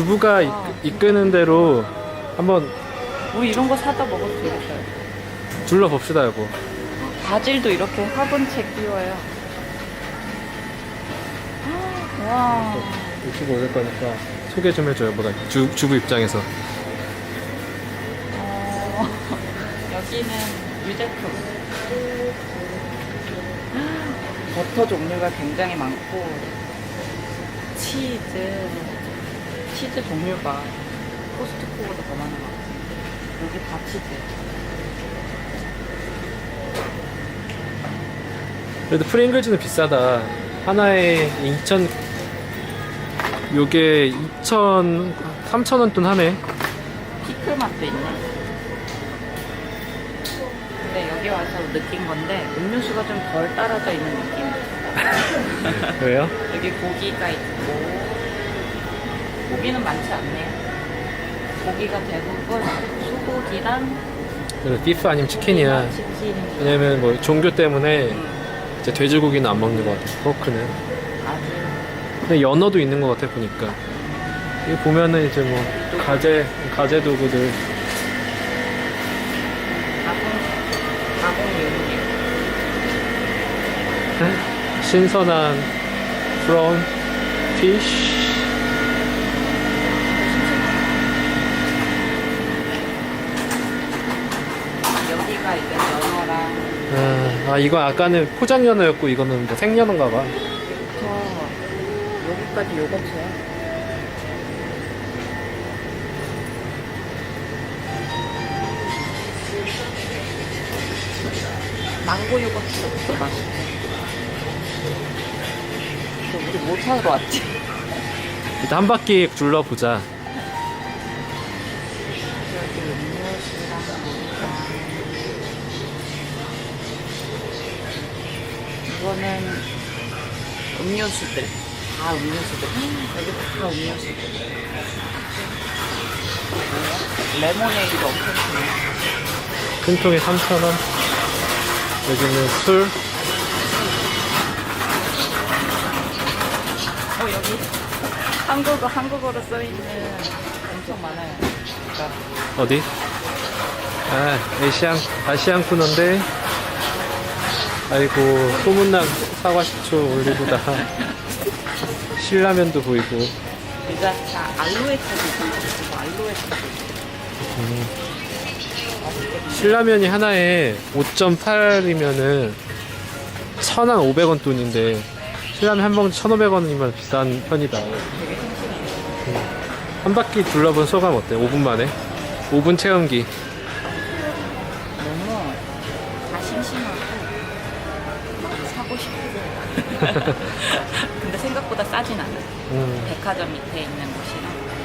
주부가 이, 이끄 는 대로 한번 우리 이런 거 사다 먹어도 되겠다. 둘러봅시다 여보 바질도 이렇게 화분채 끼워요. 와. 유튜브 올릴 거니까 소개 좀 해줘요 뭐가 주, 주부 입장에서 어, 여기는 유제품. 버터 종류가 굉장히 많고 치즈, 치즈 종류가 코스트코보다 더 많은 것 같아요. 여기 다 치즈. 그래도 프링글즈는 비싸다 하나에 2천 요게 2천 3천 원돈 하네 피클 맛도 있네. 근데 여기 와서 느낀 건데 음료수가 좀 덜 따라져 있는 느낌. 왜요? 여기 고기가 있고 고기는 많지 않네요. 고기가 대부분 소고기랑 그래서 비프 아니면 치킨이야. 치킨, 왜냐면 뭐 종교 때문에 이제 돼지고기는 안 먹는 것 같아 포크는. 아주 근데 연어도 있는 것 같아 보니까. 여기 보면은 이제 뭐 가재 가재 도구들. 가공 가공 육류. 신선한 프론 피쉬 여기가 이제 연어랑 아, 아 이거 아까는 포장 연어였고 이거는 뭐 생연어인가 봐 저 여기까지 요거트야. 망고 요거트도 되게 맛있어. 근데 우리 뭐 사러 왔지? 일단 한 바퀴 둘러보자 이거는 음료수들. 다 음료수들. 여기 다 음료수들? 레모네이드 엄청 크네. 큰 통에 3,000원. 여기는 술. 어 여기? 한국어 한국어로 써 있는 엄청 많아요. 그러니까 어디? 아 에시앙 아시안 쿠너인데 아이고 소문난 사과 식초 올리고다 신라면도 보이고 유자차 알로에 차도 알로에 차도 있고 신라면이 하나에 5.8이면은 1,500원 돈인데 신라면 한 봉지 1,500원이면 비싼 편이다. 싱싱해 한 바퀴 둘러본 소감 어때? 5분 만에? 5분 체험기. 사고 싶고 근데 생각보다 싸진 않아 음, 백화점 밑에 있는 곳이랑